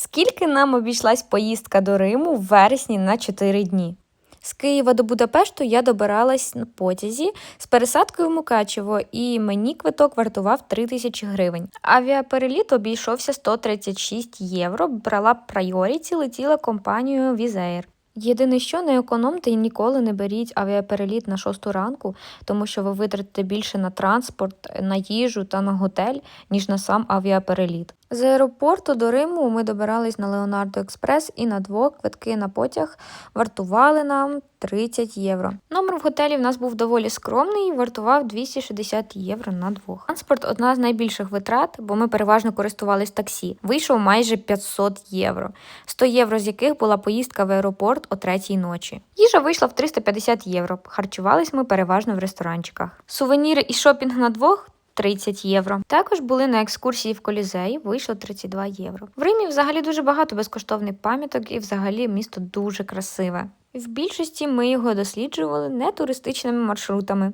Скільки нам обійшлась поїздка до Риму в вересні на 4 дні? З Києва до Будапешту я добиралась на потязі з пересадкою в Мукачево, і мені квиток вартував 3 тисячі гривень. Авіапереліт обійшовся 136 євро. Брала прайоріті, летіла компанією Візеєр. Єдине, що не економте і ніколи не беріть авіапереліт на 6 ранку, тому що ви витратите більше на транспорт, на їжу та на готель, ніж на сам авіапереліт. З аеропорту до Риму ми добирались на Леонардо Експрес і на двох квитки на потяг вартували нам 30 євро. Номер в готелі в нас був доволі скромний і вартував 260 євро на двох. Транспорт одна з найбільших витрат, бо ми переважно користувались таксі. Вийшов майже 500 євро, 100 євро з яких була поїздка в аеропорт о третій ночі. Їжа вийшла в 350 євро. Харчувались ми переважно в ресторанчиках. Сувеніри і шопінг на двох 30 євро. Також були на екскурсії в Колізеї, вийшло 32 євро. В Римі взагалі дуже багато безкоштовних пам'яток і взагалі місто дуже красиве. В більшості ми його досліджували не туристичними маршрутами.